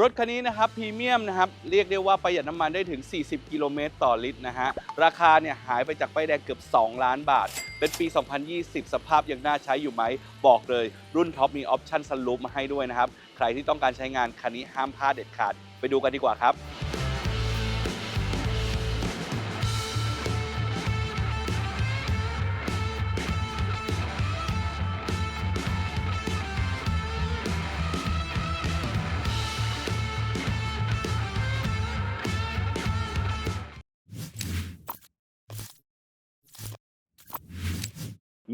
รถคันนี้นะครับพรีเมียมนะครับเรียกได้ว่าประหยัดน้ำมันได้ถึง 40 กิโลเมตรต่อลิตรนะฮะราคาเนี่ยหายไปจากป้ายแดงเกือบ 2 ล้านบาท เป็นปี 2020 สภาพยังน่าใช้อยู่ไหม บอกเลย รุ่นท็อปมีออปชั่นสลูปมาให้ด้วยนะครับ ใครที่ต้องการใช้งานคันนี้ห้ามพลาดเด็ดขาด ไปดูกันดีกว่าครับ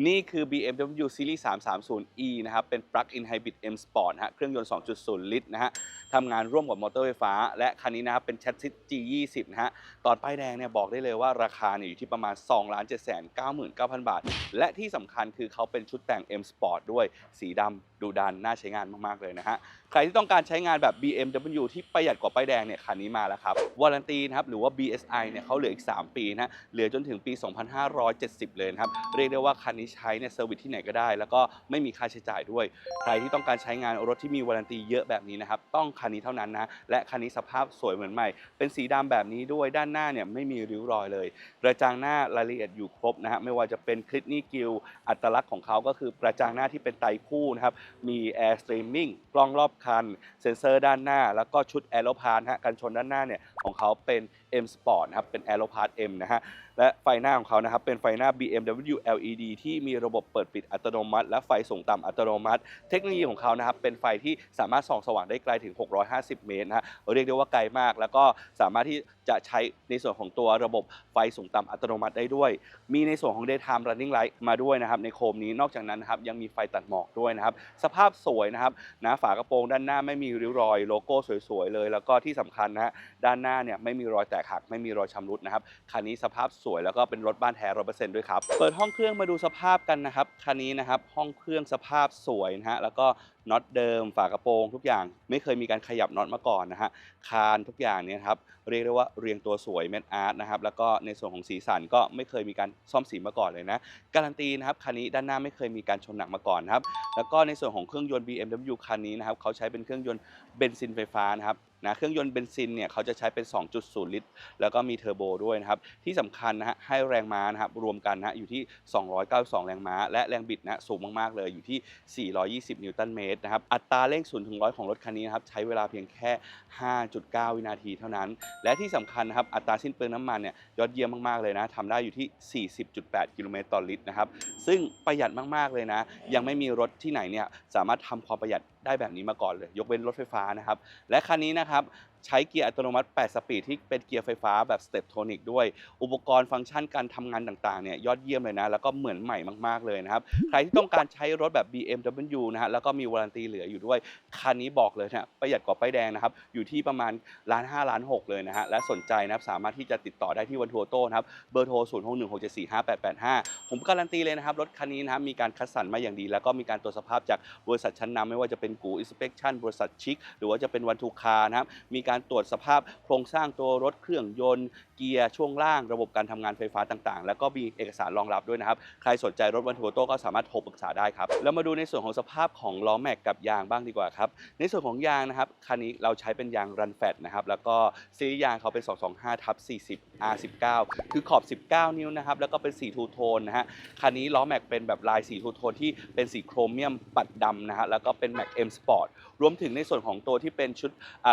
นี่คือ BMW Series 330e นะครับ เป็น Plug-in Hybrid M Sport นะฮะ เครื่องยนต์ 2.0 ลิตรนะฮะ ทำงานร่วมกับมอเตอร์ไฟฟ้า และคันนี้นะครับ เป็นแชสซิส G20 นะฮะ ตอนป้ายแดงเนี่ยบอกได้เลยว่าราคาเนี่ยอยู่ที่ประมาณ 2 7 9 9 0 0 0 บาท และที่สำคัญคือเขาเป็นชุดแต่ง M Sport ด้วย สีดำ ดูดันน่าใช้งานมากๆเลยนะฮะใครที่ต้องการใช้งานแบบ BMW ที่ประหยัดกว่าป้ายแดงเนี่ยคันนี้มาแล้วครับวารันตีนะครับหรือว่า BSI เนี่ยเขาเหลืออีก 3 ปีนะฮะเหลือจนถึงปี 2570 เลยนะครับเรียกได้ว่าคันนี้ใช้เนี่ยเซอร์วิสที่ไหนก็ได้ แล้วก็ไม่มีค่าใช้จ่ายด้วย ใครที่ต้องการใช้งานรถที่มีวารันตีเยอะแบบนี้นะครับต้องคันนี้เท่านั้นนะและคันนี้สภาพสวยเหมือนใหม่ เป็นสีดำแบบนี้ด้วยด้านหน้าเนี่ยไม่มีริ้วรอยเลยกระจังหน้ารายละเอียดอยู่ครบนะฮะไม่ว่าจะเป็นคลิปนี่กิลอัตลักษณ์ของเขาก็คือกระจังหน้าที่เป็นไตคู่นะครับมี Air Streaming กล้องรอบคัน เซ็นเซอร์ด้านหน้า แล้วก็ชุด a e r o p a r t ฮะกันชนด้านหน้าเนี่ยของเขาเป็น M Sport นะครับเป็น a e r o p a r t M นะฮะและไฟหน้าของเขานะครับเป็นไฟหน้า BMW LED ที่มีระบบเปิดปิดอัตโนมัติ และไฟส่งต่ำอัตโนมัติ เทคโนโลยีของเขานะครับเป็นไฟที่สามารถส่องสว่างได้ไกลถึง 650 เมตรนะฮะเรียกได้ว่าไกลมาก แล้วก็สามารถที่จะใช้ในส่วนของตัวระบบไฟส่งต่ำอัตโนมัติได้ด้วย มีในส่วนของ daytime running light มาด้วยนะครับในโคมนี้นอกจากนั้นนะครับยังมีไฟตัดหมอกด้วยนะครับสภาพสวยนะครับนะฝากระโปรงด้านหน้าไม่มีริ้วรอยโลโก้สวยๆเลย แล้วก็ที่สำคัญนะฮะด้านหน้าเนี่ยไม่มีรอยแตกหักไม่มีรอยชำรุดนะครับคันนี้สภาพสวยแล้วก็เป็นรถบ้านแท้ร้อยเปอร์เซ็นต์ด้วยครับเปิดห้องเครื่องมาดูสภาพกันนะครับคันนี้นะครับห้องเครื่องสภาพสวยนะฮะแล้วก็น็อตเดิม ฝากระโปรงทุกอย่างไม่เคยมีการขยับน็อตมาก่อนนะฮะคานทุกอย่างเนี่ยครับเรียกได้ว่าเรียงตัวสวยเมทอาร์ตนะครับแล้วก็ในส่วนของสีสันก็ไม่เคยมีการซ่อมสีมาก่อนเลยนะการันตีนะครับคันนี้ด้านหน้าไม่เคยมีการชนหนักมาก่อนนครับแล้วก็ในส่วนของเครื่องยนต์ BMW คันนี้นะครับเขาใช้เป็นเครื่องยนต์เบนซินไฟฟ้านะครับ นะเครื่องยนต์เบนซินเนี่ยเขาจะใช้เป็น 2.0 ลิตร แล้วก็มีเทอร์โบด้วยนะครับ ที่สำคัญนะฮะให้แรงม้านะครับรวมกันนะอยู่ที่ 292 แรงม้า และแรงบิดนะสูงมากๆเลยอยู่ที่ 420 นิวตันเมตรนะครับอัตราเร่ง0ถึง100 ของรถคันนี้นะครับใช้เวลาเพียงแค่ 5.9 วินาทีเท่านั้น และที่สำคัญนะครับอัตราสิ้นเปลืองน้ำมันเนี่ยยอดเยี่ยมมากๆเลยนะทำได้อยู่ที่ 40.8 กิโลเมตรต่อลิตรนะครับซึ่งประหยัดมากๆเลยนะ ยังไม่มีรถที่ไหนเนี่ยสามารถทำความประหยัดได้แบบนี้มาก่อนเลย ยกเว้นรถไฟฟ้านะครับ และคันนี้นะครับ ใช้เกียร์อัตโนมัติ 8 สปีดที่เป็นเกียร์ไฟฟ้าแบบสเต p โทนิกด้วย อุปกรณ์ฟังก์ชันการทำงานต่างๆเนี่ยยอดเยี่ยมเลยนะ แล้วก็เหมือนใหม่มากๆเลยนะครับ ใครที่ต้องการใช้รถแบบ BMW นะฮะแล้วก็มีวารันตีเหลืออยู่ด้วย คันนี้บอกเลยนะประหยัดกว่าป้ายแดงนะครับ อยู่ที่ประมาณล้านห้าล้านหกเลยนะฮะและสนใจนะครับสามารถที่จะติดต่อได้ที่วันทัวโต้นะครับเบอร์โทร0 6 1 6 7 4 5 8 8 5ผมการันตีเลยนะครับรถคันนี้นะครับมีการคัดสรรมาอย่างดี แล้วก็มีการตรวจสภาพจากบริษัทชั้นนำไม่ว่าจะเป็นกูอินสเป t ชันบริษัทชิคหรือว่าจะเป็นวันทูคานะครับมีการตรวจสภาพโครงสร้างตัวรถเครื่องยนต์ เกียร์ช่วงล่างระบบการทำงานไฟฟ้าต่างๆ แล้วก็มีเอกสารรองรับด้วยนะครับ ใครสนใจรถวันทัวโต้ก็สามารถโทรปรึกษาได้ครับ แล้วมาดูในส่วนของสภาพของล้อแม็กกับยางบ้างดีกว่าครับ ในส่วนของยางนะครับ คันนี้เราใช้เป็นยางรันแฟตนะครับ แล้วก็ซีรีส์ยางเขาเป็น 225ทับ40 R19 คือขอบ 19 นิ้วนะครับ แล้วก็เป็นสีทูโทนนะฮะ คันนี้ล้อแม็กเป็นแบบลายสีทูโทนที่เป็นสีโครเมียมปัดดำนะฮะ แล้วก็เป็นแม็ก M Sport รวมถึงในส่วนของตัวที่เป็นชุด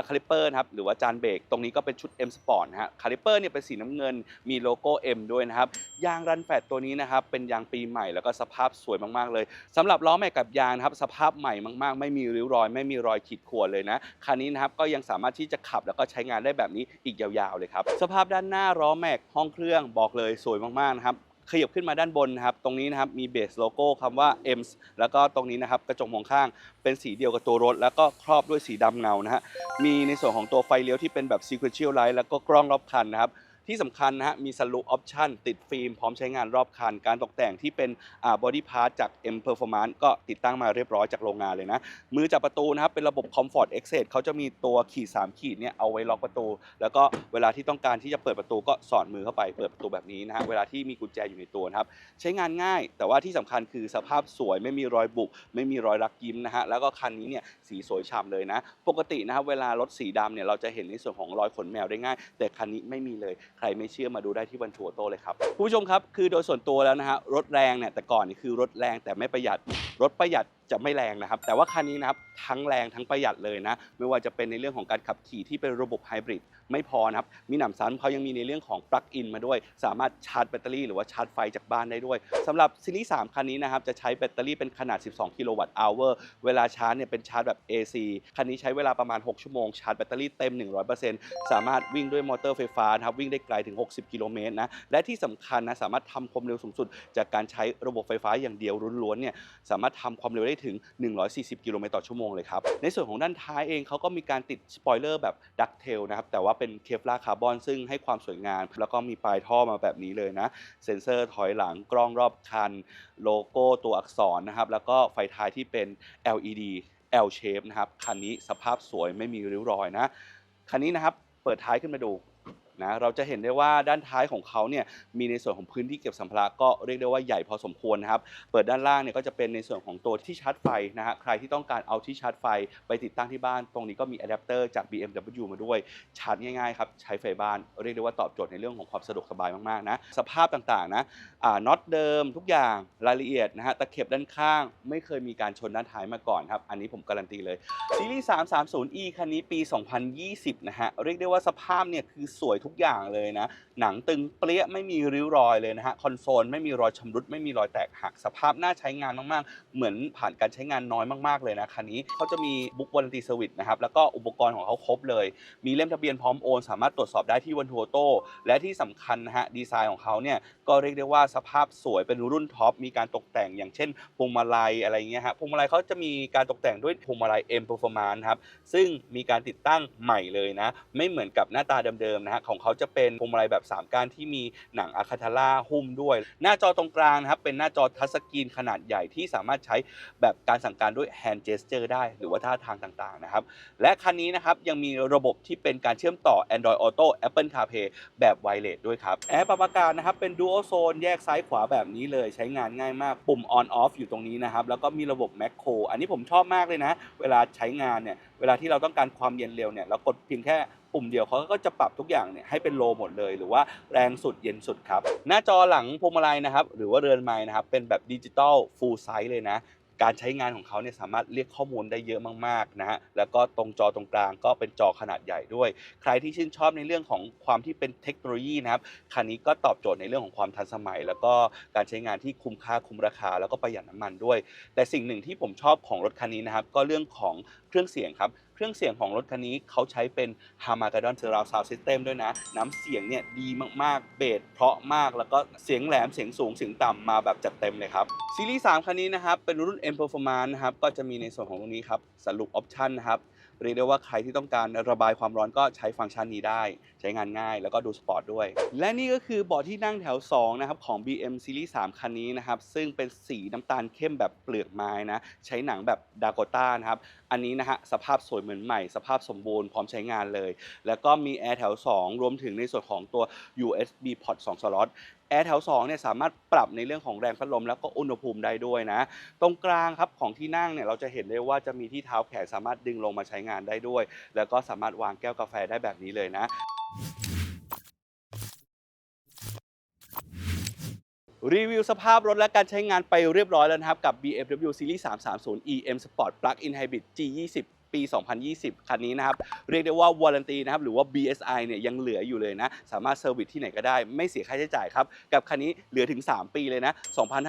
คาลิปเปอร์นะครับหรือว่าจานเบรกตรงนี้ก็เป็นชุด M Sport นะฮะคาลิเปอร์เนี่ยเป็นสีน้ำเงินมีโลโก้ M ด้วยนะครับยางรันแฟตตัวนี้นะครับเป็นยางปีใหม่แล้วก็สภาพสวยมากๆเลยสำหรับล้อแม็กกับยางนะครับสภาพใหม่มากๆ ไม่มีริ้วรอย ไม่มีรอยขีดข่วนเลยนะคันนี้นะครับก็ยังสามารถที่จะขับแล้วก็ใช้งานได้แบบนี้อีกยาวๆเลยครับสภาพด้านหน้าล้อแม็กห้องเครื่องบอกเลยสวยมากๆนะครับ ขยับขึ้นมาด้านบนนะครับตรงนี้นะครับมีเบสโลโก้คำว่า M แล้วก็ตรงนี้นะครับกระจกมองข้างเป็นสีเดียวกับตัวรถ แล้วก็ครอบด้วยสีดำเงานะฮะมีในส่วนของตัวไฟเลี้ยวที่เป็นแบบ sequential light แล้วก็กล้องรอบคันนะครับ ที่สำคัญนะฮะมีสลูออปชั่นติดฟิล์มพร้อมใช้งานรอบคัน การตกแต่งที่เป็นบอดี้พาร์ทจาก M Performance ก็ติดตั้งมาเรียบร้อยจากโรงงานเลยนะ มือจับประตูนะครับเป็นระบบ Comfort Exit เขาจะมีตัวขีด 3 ขีดเนี่ยเอาไว้ล็อกประตู แล้วก็เวลาที่ต้องการที่จะเปิดประตูก็สอดมือเข้าไปเปิดประตูแบบนี้นะฮะเวลาที่มีกุญแจอยู่ในตัวนะครับใช้งานง่าย แต่ว่าที่สำคัญคือสภาพสวยไม่มีรอยบุบไม่มีรอยรักยิ้มนะฮะแล้วก็คันนี้เนี่ยสีสวยฉ่ำเลยนะ ปกตินะครับเวลารถสีดำเนี่ยเราจะเห็นในส่วนของรอยขนแมวได้ง่าย แต่คันนี้ไม่มีเลยใครไม่เชื่อมาดูได้ที่วันทัวโตเลยครับคุณผู้ชมครับคือโดยส่วนตัวแล้วนะฮะรถแรงเนี่ยแต่ก่อนนี่คือรถแรงแต่ไม่ประหยัด รถประหยัดจะไม่แรงนะครับ แต่ว่าคันนี้นะครับทั้งแรงทั้งประหยัดเลยนะ ไม่ว่าจะเป็นในเรื่องของการขับขี่ที่เป็นระบบไฮบริด ไม่พอนะครับ มีหนำซ้ำเขายังมีในเรื่องของปลั๊กอินมาด้วย สามารถชาร์จแบตเตอรี่หรือว่าชาร์จไฟจากบ้านได้ด้วยสำหรับซีรีส์3คันนี้นะครับจะใช้แบตเตอรี่เป็นขนาด 12 กิโลวัตต์อเวอร์เวลาชาร์จเนี่ยเป็นชาร์จแบบ AC คันนี้ใช้เวลาประมาณ 6 ชั่วโมงชาร์จแบตเตอรี่เต็ม 100%สามารถวิ่งด้วยมอเตอร์ไฟฟ้านะครับวิ่งได้ไกลถึง 60 กิโลเมตรนะและที่สำคัญนะสามารถทำความเร็วสูงสุด จากการใช้ระบบไฟฟ้าอย่างเดียวล้วนๆเนี่ยสามารถทำความเร็วได้ถึง 140 กิโลเมตรต่อชั่วโมงเลยครับในส่วนของด้านท้ายเองเขาก็มีการติดสปอยเลอร์แบบดักเทลนะครับแต่ว่าเป็นเคฟลาคาร์บอนซึ่งให้ความสวยงาม แล้วก็มีปลายท่อมาแบบนี้เลยนะ เซ็นเซอร์ถอยหลังกล้องรอบคัน โลโก้ตัวอักษรนะครับ แล้วก็ไฟท้ายที่เป็น LED L shape นะครับ คันนี้สภาพสวยไม่มีริ้วรอยนะ คันนี้นะครับ เปิดท้ายขึ้นมาดู นะเราจะเห็นได้ว่าด้านท้ายของเขาเนี่ยมีในส่วนของพื้นที่เก็บสัมภาระก็เรียกได้ว่าใหญ่พอสมควรนะครับ เปิดด้านล่างเนี่ยก็จะเป็นในส่วนของตัวที่ชาร์จไฟนะฮะใครที่ต้องการเอาที่ชาร์จไฟไปติดตั้งที่บ้าน ตรงนี้ก็มีอะแดปเตอร์จาก BMW มาด้วยชาร์จง่ายๆครับใช้ไฟบ้านเรียกได้ว่าตอบโจทย์ในเรื่องของความสะดวกสบายมากๆนะสภาพต่างๆนะอ่าน็อตเดิมทุกอย่างรายละเอียดนะฮะตะเข็บด้านข้าง ไม่เคยมีการชนด้านท้ายมาก่อนครับอันนี้ผมการันตีเลยซีรีส์ 330e คันนี้ปี 2020 นะฮะเรียกได้ว่าสภาพเนี่ยคือสวยทุุกอย่างเลยนะ หนังตึงเปรี้ยไม่มีริ้วรอยเลยนะฮะคอนโซลไม่มีรอยชำรุดไม่มีรอยแตกหักสภาพน่าใช้งานมากๆ เหมือนผ่านการใช้งานน้อยมากๆเลยนะคันนี้เขาจะมีบุ๊กวันตีเซอร์วิสนะครับแล้วก็อุปกรณ์ของเขาครบเลย มีเล่มทะเบียนพร้อมโอน สามารถตรวจสอบได้ที่วันทัวโต้และที่สำคัญนะฮะดีไซน์ของเขาเนี่ยก็เรียกได้ว่าสภาพสวยเป็นรุ่นท็อปมีการตกแต่งอย่างเช่นพวงมาลัยอะไรเงี้ยฮะพวงมาลัยเขาจะมีการตกแต่งด้วยพวงมาลัย M Performance ครับซึ่งมีการติดตั้งใหม่เลยนะ ไม่เหมือนกับหน้าตาเดิมๆนะฮะของเขาจะเป็นพวงมาลัยแบบ 3ก้านที่มีหนังอะคาทาล่าหุ้มด้วย หน้าจอตรงกลางนะครับเป็นหน้าจอทัชสกรีนขนาดใหญ่ที่สามารถใช้แบบการสั่งการด้วย hand gesture ได้ หรือว่าท่าทางต่างๆนะครับและคันนี้นะครับยังมีระบบที่เป็นการเชื่อมต่อ Android Auto Apple CarPlay แบบไวเลสด้วยครับแอร์ปรับอากาศนะครับเป็น Dual Zone แยกซ้ายขวาแบบนี้เลยใช้งานง่ายมากปุ่ม On Off อยู่ตรงนี้นะครับแล้วก็มีระบบ Macro อันนี้ผมชอบมากเลยนะ เวลาใช้งานเนี่ยเวลาที่เราต้องการความเย็นเร็วเนี่ยเรากดเพียงแค่ปุ่มเดียวเขาก็จะปรับทุกอย่างเนี่ยให้เป็นโลหมดเลยหรือว่าแรงสุดเย็นสุดครับ หน้าจอหลังพวงมาลัยนะครับ หรือว่าเรือนไม้นะครับเป็นแบบดิจิตอลฟูลไซส์เลยนะ การใช้งานของเขาเนี่ยสามารถเรียกข้อมูลได้เยอะมากๆนะฮะแล้วก็ตรงจอตรงกลางก็เป็นจอขนาดใหญ่ด้วย ใครที่ชื่นชอบในเรื่องของความที่เป็นเทคโนโลยีนะครับคันนี้ก็ตอบโจทย์ในเรื่องของความทันสมัย แล้วก็การใช้งานที่คุ้มค่าคุ้มราคา แล้วก็ประหยัดน้ำมันด้วย แต่สิ่งหนึ่งที่ผมชอบของรถคันนี้นะครับก็เรื่องของเครื่องเสียงครับ เครื่องเสียงของรถคันนี้เขาใช้เป็น h a r m a g e d d o n Surround Sound System ด้วยนะ น้ำเสียงเนี่ยดีมากๆ เบสเพราะมากแล้วก็เสียงแหลมเสียงสูงเสียงต่ำมาแบบจัดเต็มเลยครับ ซีรีส์3คันนี้นะครับ เป็นรุ่น M Performance นะครับก็จะมีในส่วนของตรงนี้ครับสรุปออปชันนะครับ เรียกได้ว่าใครที่ต้องการระบายความร้อนก็ใช้ฟังก์ชันนี้ได้ ใช้งานง่ายแล้วก็ดูสปอร์ตด้วย และนี่ก็คือเบาะที่นั่งแถว2นะครับของ BM Series 3 คันนี้นะครับ ซึ่งเป็นสีน้ำตาลเข้มแบบเปลือกไม้นะ ใช้หนังแบบดากต้านะครับ อันนี้นะฮะสภาพสวยเหมือนใหม่ สภาพสมบูรณ์พร้อมใช้งานเลย แล้วก็มีแอร์แถว 2 รวมถึงในส่วนของตัว USB port 2สล็อต แอร์แถว2เนี่ยสามารถปรับในเรื่องของแรงพัดลมแล้วก็อุณหภูมิได้ด้วยนะ ตรงกลางครับของที่นั่งเนี่ยเราจะเห็นได้ว่าจะมีที่เท้าแขนสามารถดึงลงมาใช้งานได้ด้วย แล้วก็สามารถวางแก้วกาแฟได้แบบนี้เลยนะรีวิวสภาพรถและการใช้งานไปเรียบร้อยแล้วนะครับ กับ BMW Series 330 EM Sport Plug-in Hybrid G20 ปี 2020 คันนี้นะครับ เรียกได้ว่าวารันตีนะครับหรือว่า BSI เนี่ยยังเหลืออยู่เลยนะ สามารถเซอร์วิสที่ไหนก็ได้ ไม่เสียค่าใช้จ่ายครับ กับคันนี้เหลือถึง 3 ปีเลยนะ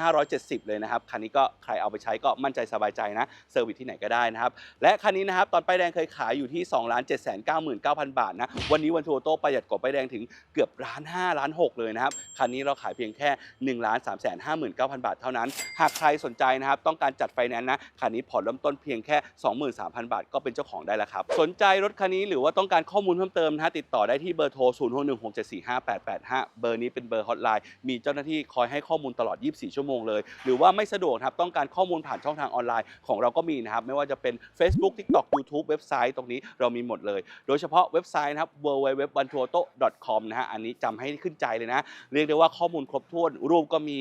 2,570 เลยนะครับ คันนี้ก็ใครเอาไปใช้ก็มั่นใจสบายใจนะเซอร์วิสที่ไหนก็ได้นะครับ และคันนี้นะครับตอนป้ายแดงเคยขายอยู่ที่ 2 7 9 9 0 0 0 บาทนะวันนี้วันทัวโต้ประหยัดกว่าป้ายแดงถึงเกือบล้าน5ล้าน6เลยนะครับคันนี้เราขายเพียงแค่1ล้าน3 5 9 0 0 0บาทเท่านั้น หากใครสนใจนะครับต้องการจัดไฟแนนซ์นะคันนี้ผ่อนเริ่มต้นเพียงแค่ 23,000 บาทก็ก็เป็นเจ้าของได้แล้วครับ สนใจรถคันนี้หรือว่าต้องการข้อมูลเพิ่มเติมนะฮะติดต่อได้ที่เบอร์โทร 0 6 1 6 7 4 5 8 8 5 เบอร์นี้เป็นเบอร์ฮอตไลน์มีเจ้าหน้าที่คอยให้ข้อมูลตลอด 24 ชั่วโมงเลย หรือว่าไม่สะดวกครับต้องการข้อมูลผ่านช่องทางออนไลน์ของเราก็มีนะครับไม่ว่าจะเป็น Facebook TikTok YouTube เว็บไซต์ตรงนี้เรามีหมดเลย โดยเฉพาะเว็บไซต์นะครับ www.bantuoto.com นะฮะอันนี้จำให้ขึ้นใจเลยนะ เรียกได้ว่าข้อมูลครบถ้วนรูปก็มี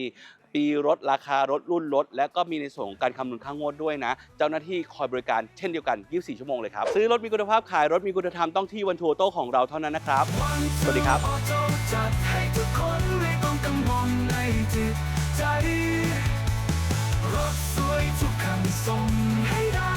ปีรถราคารถรุ่นรถ และก็มีในส่วนของการคำนวณค่างวดด้วยนะ เจ้าหน้าที่คอยบริการเช่นเดียวกัน 24 ชั่วโมงเลยครับ ซื้อรถมีคุณภาพขายรถมีคุณธรรมต้องที่วันทัวโต้ของเราเท่านั้นนะครับ สวัสดีครับ รถสวยทุกคันส่งให้ได้